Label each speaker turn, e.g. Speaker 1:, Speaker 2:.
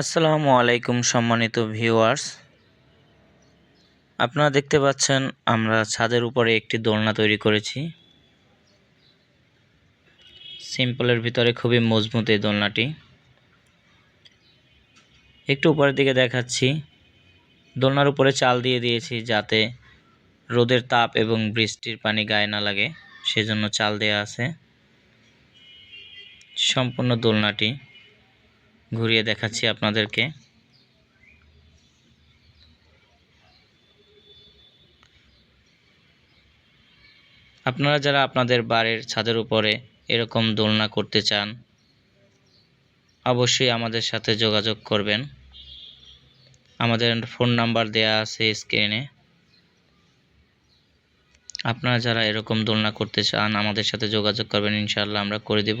Speaker 1: আসসালামু আলাইকুম সম্মানিত ভিউয়ার্স। আপনারা দেখতে পাচ্ছেন আমরা ছাদের উপরে একটি দোলনা তৈরি করেছি। সিম্পলের ভিতরে খুবই মজবুত এই দোলনাটি। একটু উপরের দিকে দেখাচ্ছি। দোলনার উপরে চাল দিয়ে দিয়েছি যাতে রোদের তাপ এবং বৃষ্টির পানি গায়ে না লাগে, সেজন্য চাল দেয়া আছে। সম্পূর্ণ দোলনাটি। ঘুরিয়ে দেখাচ্ছি আপনাদেরকে। আপনারা যারা আপনাদের বাড়ির ছাদের উপরে এরকম দোলনা করতে চান, অবশ্যই আমাদের সাথে যোগাযোগ করবেন। আমাদের ফোন নাম্বার দেয়া আছে স্ক্রিনে আপনারা যারা এরকম দোলনা করতে চান, আমাদের সাথে যোগাযোগ করবেন, ইনশাআল্লাহ আমরা করে দেব।